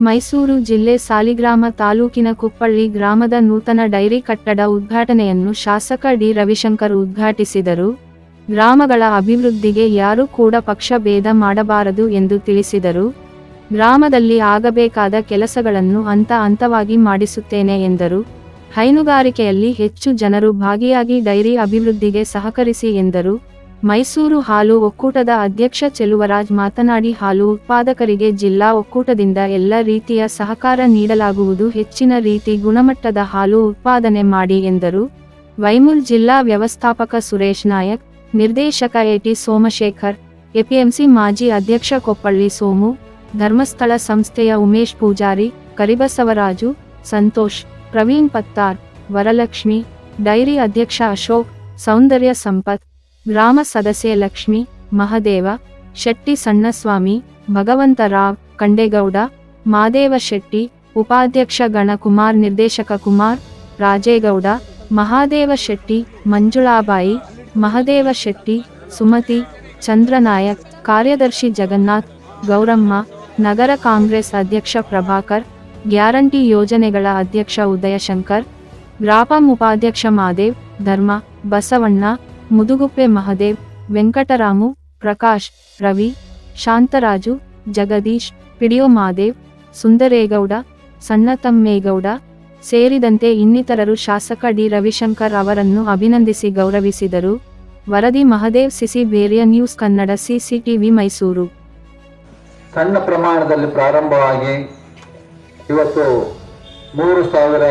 ಮೈಸೂರು ಜಿಲ್ಲೆ ಸಾಲಿಗ್ರಾಮ ತಾಲೂಕಿನ ಕುಪ್ಪಳ್ಳಿ ಗ್ರಾಮದ ನೂತನ ಡೈರಿ ಕಟ್ಟಡ ಉದ್ಘಾಟನೆಯನ್ನು ಶಾಸಕ ಡಿ ರವಿಶಂಕರ್ ಉದ್ಘಾಟಿಸಿದರು. ಗ್ರಾಮಗಳ ಅಭಿವೃದ್ಧಿಗೆ ಯಾರೂ ಕೂಡ ಪಕ್ಷ ಭೇದ ಮಾಡಬಾರದು ಎಂದು ತಿಳಿಸಿದರು. ಗ್ರಾಮದಲ್ಲಿ ಆಗಬೇಕಾದ ಕೆಲಸಗಳನ್ನು ಹಂತ ಹಂತವಾಗಿ ಮಾಡಿಸುತ್ತೇನೆ ಎಂದರು. ಹೈನುಗಾರಿಕೆಯಲ್ಲಿ ಹೆಚ್ಚು ಜನರು ಭಾಗಿಯಾಗಿ ಡೈರಿ ಅಭಿವೃದ್ಧಿಗೆ ಸಹಕರಿಸಿ ಎಂದರು. ಮೈಸೂರು ಹಾಲು ಒಕ್ಕೂಟದ ಅಧ್ಯಕ್ಷ ಚೆಲುವರಾಜ್ ಮಾತನಾಡಿ ಹಾಲು ಉತ್ಪಾದಕರಿಗೆ ಜಿಲ್ಲಾ ಒಕ್ಕೂಟದಿಂದ ಎಲ್ಲ ರೀತಿಯ ಸಹಕಾರ ನೀಡಲಾಗುವುದು, ಹೆಚ್ಚಿನ ರೀತಿ ಗುಣಮಟ್ಟದ ಹಾಲು ಉತ್ಪಾದನೆ ಮಾಡಿ ಎಂದರು. ವೈಮುಲ್ ಜಿಲ್ಲಾ ವ್ಯವಸ್ಥಾಪಕ ಸುರೇಶ್ ನಾಯಕ್, ನಿರ್ದೇಶಕ ಎಟಿ ಸೋಮಶೇಖರ್, ಎಪಿಎಂಸಿ ಮಾಜಿ ಅಧ್ಯಕ್ಷ ಕೊಪ್ಪಳ್ಳಿ ಸೋಮು, ಧರ್ಮಸ್ಥಳ ಸಂಸ್ಥೆಯ ಉಮೇಶ್ ಪೂಜಾರಿ, ಕರಿಬಸವರಾಜು, ಸಂತೋಷ್, ಪ್ರವೀಣ್ ಪತ್ತಾರ್, ವರಲಕ್ಷ್ಮಿ, ಡೈರಿ ಅಧ್ಯಕ್ಷ ಅಶೋಕ್, ಸೌಂದರ್ಯ ಸಂಪತ್ ಗ್ರಾಮ ಸದಸ್ಯೆ ಲಕ್ಷ್ಮಿ, ಮಹದೇವ, ಶೆಟ್ಟಿ ಸಣ್ಣಸ್ವಾಮಿ ಭಗವಂತರಾವ್ ಕಂಡೇಗೌಡ ಮಾದೇವ ಶೆಟ್ಟಿ, ಉಪಾಧ್ಯಕ್ಷ ಗಣಕುಮಾರ್, ನಿರ್ದೇಶಕ ಕುಮಾರ್, ರಾಜೇಗೌಡ, ಮಹಾದೇವ ಶೆಟ್ಟಿ, ಮಂಜುಳಾಬಾಯಿ, ಮಹದೇವ ಶೆಟ್ಟಿ, ಸುಮತಿ, ಚಂದ್ರನಾಯಕ್, ಕಾರ್ಯದರ್ಶಿ ಜಗನ್ನಾಥ್, ಗೌರಮ್ಮ, ನಗರ ಕಾಂಗ್ರೆಸ್ ಅಧ್ಯಕ್ಷ ಪ್ರಭಾಕರ್, ಗ್ಯಾರಂಟಿ ಯೋಜನೆಗಳ ಅಧ್ಯಕ್ಷ ಉದಯಶಂಕರ್, ಗ್ರಾಪಂ ಉಪಾಧ್ಯಕ್ಷ ಮಾದೇವ್, ಧರ್ಮ, ಬಸವಣ್ಣ ಮುದುಗುಪ್ಪೆ ಮಹದೇವ್, ವೆಂಕಟರಾಮು, ಪ್ರಕಾಶ್, ರವಿ, ಶಾಂತರಾಜು, ಜಗದೀಶ್, ಪಿಡಿಯೋ ಮಹಾದೇವ್, ಸುಂದರೇಗೌಡ, ಸಣ್ಣತಮ್ಮೇಗೌಡ ಸೇರಿದಂತೆ ಇನ್ನಿತರರು ಶಾಸಕ ಡಿ. ರವಿಶಂಕರ್ ಅವರನ್ನು ಅಭಿನಂದಿಸಿ ಗೌರವಿಸಿದರು. ವರದಿ ಮಹದೇವ್, ಸಿಸಿ ಬೇರಿಯ ನ್ಯೂಸ್ ಕನ್ನಡ, ಸಿಸಿಟಿವಿ ಮೈಸೂರು. ಸಣ್ಣ ಪ್ರಮಾಣದಲ್ಲಿ ಪ್ರಾರಂಭವಾಗಿ ಇವತ್ತು ಮೂರು ಸಾವಿರ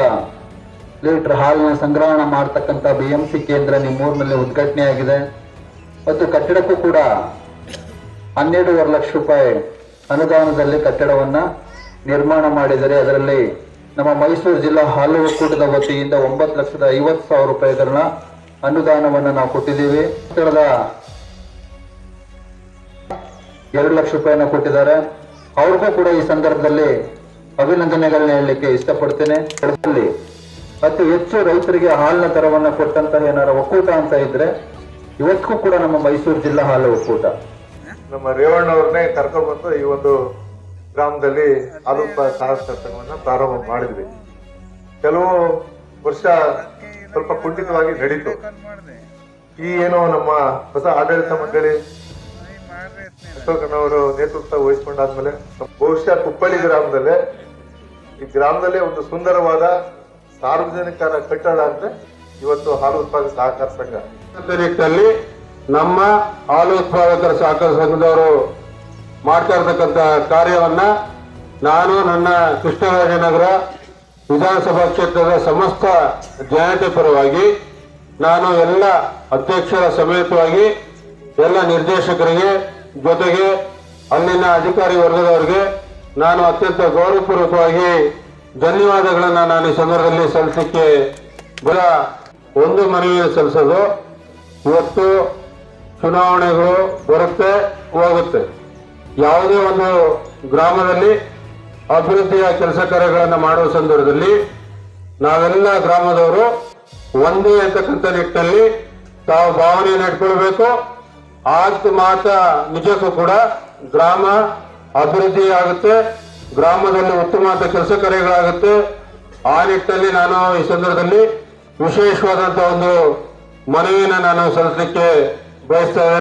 ಲೀಟರ್ ಹಾಲಿನ ಸಂಗ್ರಹಣ ಮಾಡ್ತಕ್ಕಂಥ ಬಿ ಎಂ ಸಿ ಕೇಂದ್ರ ನಿಮ್ಮೂರಿನಲ್ಲಿ ಉದ್ಘಾಟನೆ ಆಗಿದೆ ಮತ್ತು ಕಟ್ಟಡಕ್ಕೂ ಕೂಡ ಹನ್ನೆರಡೂವರೆ ಲಕ್ಷ ರೂಪಾಯಿ ಅನುದಾನದಲ್ಲಿ ಕಟ್ಟಡವನ್ನು ನಿರ್ಮಾಣ ಮಾಡಿದರೆ ಅದರಲ್ಲಿ ನಮ್ಮ ಮೈಸೂರು ಜಿಲ್ಲಾ ಹಾಲು ಒಕ್ಕೂಟದ ವತಿಯಿಂದ ಒಂಬತ್ತು ಲಕ್ಷದ ಐವತ್ತು ಸಾವಿರ ರೂಪಾಯಿಗಳನ್ನ ಅನುದಾನವನ್ನು ನಾವು ಕೊಟ್ಟಿದ್ದೀವಿ. ಕಟ್ಟಡದ ಎರಡು ಲಕ್ಷ ರೂಪಾಯಿನ ಕೊಟ್ಟಿದ್ದಾರೆ. ಅವ್ರಿಗೂ ಕೂಡ ಈ ಸಂದರ್ಭದಲ್ಲಿ ಅಭಿನಂದನೆಗಳನ್ನ ಹೇಳಲಿಕ್ಕೆ ಇಷ್ಟಪಡ್ತೇನೆ. ಅತಿ ಹೆಚ್ಚು ರೈತರಿಗೆ ಹಾಲಿನ ದರವನ್ನು ಕೊಟ್ಟಂತಹ ಏನಾರ ಒಕ್ಕೂಟ ಅಂತ ಇದ್ರೆ, ಇವತ್ತಿಗೂ ಕೂಡ ನಮ್ಮ ಮೈಸೂರು ಜಿಲ್ಲಾ ಹಾಲು ಒಕ್ಕೂಟ. ನಮ್ಮ ರೇವಣ್ಣವ್ರನ್ನೇ ಕರ್ಕೊಂಡು ಬಂದು ಈ ಒಂದು ಗ್ರಾಮದಲ್ಲಿ ಹಾಲು ಸಾಹಸವನ್ನ ಪ್ರಾರಂಭ ಮಾಡಿದ್ವಿ. ಕೆಲವು ವರ್ಷ ಸ್ವಲ್ಪ ಕುಂಠಿತವಾಗಿ ನಡೀತು. ಈ ಏನೋ ನಮ್ಮ ಹೊಸ ಆಡಳಿತ ಮಂಡಳಿ ಅಶೋಕನವರು ನೇತೃತ್ವ ವಹಿಸ್ಕೊಂಡಾದ್ಮೇಲೆ, ಬಹುಶಃ ಕುಪ್ಪಳ್ಳಿ ಗ್ರಾಮದಲ್ಲೇ, ಈ ಗ್ರಾಮದಲ್ಲೇ ಒಂದು ಸುಂದರವಾದ ಸಾರ್ವಜನಿಕರ ಕಟ್ಟಡ ಅಂದ್ರೆ ಇವತ್ತು ಹಾಲು ಉತ್ಪಾದಕ ಸಹಕಾರ ಸಂಘ. ನಿಟ್ಟಿನಲ್ಲಿ ನಮ್ಮ ಹಾಲು ಉತ್ಪಾದಕರ ಸಹಕಾರ ಸಂಘದವರು ಮಾಡ್ತಾ ಇರ್ತಕ್ಕಂಥ ಕಾರ್ಯವನ್ನ ನಾನು ನನ್ನ ಕೃಷ್ಣರಾಜನಗರ ವಿಧಾನಸಭಾ ಕ್ಷೇತ್ರದ ಸಮಸ್ತ ಜನತೆ ಪರವಾಗಿ ನಾನು ಎಲ್ಲ ಅಧ್ಯಕ್ಷರ ಸಮೇತವಾಗಿ ಎಲ್ಲ ನಿರ್ದೇಶಕರಿಗೆ ಜೊತೆಗೆ ಅಲ್ಲಿನ ಅಧಿಕಾರಿ ವರ್ಗದವರಿಗೆ ನಾನು ಅತ್ಯಂತ ಗೌರವಪೂರ್ವಕವಾಗಿ ಧನ್ಯವಾದಗಳನ್ನ ನಾನು ಈ ಸಂದರ್ಭದಲ್ಲಿ ಸಲ್ಲಿಸಲಿಕ್ಕೆ ಬರ ಒಂದು ಮನವಿ ಸಲ್ಲಿಸೋದು. ಇವತ್ತು ಚುನಾವಣೆಗಳು ಬರುತ್ತೆ, ಹೋಗುತ್ತೆ. ಯಾವುದೇ ಒಂದು ಗ್ರಾಮದಲ್ಲಿ ಅಭಿವೃದ್ಧಿಯ ಕೆಲಸ ಕಾರ್ಯಗಳನ್ನು ಮಾಡುವ ಸಂದರ್ಭದಲ್ಲಿ ನಾವೆಲ್ಲ ಗ್ರಾಮದವರು ಒಂದೇ ಅಂತಕ್ಕಂಥ ನಿಟ್ಟಿನಲ್ಲಿ ತಾವು ಭಾವನೆಯನ್ನು ಇಟ್ಕೊಳ್ಬೇಕು. ಆಸ್ತಿ ಮಾತ್ರ ನಿಜಕ್ಕೂ ಕೂಡ ಗ್ರಾಮ ಅಭಿವೃದ್ಧಿ ಆಗುತ್ತೆ. ಗ್ರಾಮದಲ್ಲಿ ಉತ್ತಮವಾದ ಕೆಲಸ ಕಾರ್ಯಗಳಾಗುತ್ತೆ ಆ ನಿಟ್ಟಿನಲ್ಲಿ ನಾನು ಈ ಸಂದರ್ಭದಲ್ಲಿ ವಿಶೇಷವಾದಂತಹ ಒಂದು ಮನವಿಯನ್ನು ನಾನು ಸಲ್ಲಿಸಲಿಕ್ಕೆ ಬಯಸ್ತಾ ಇದ್ದೇನೆ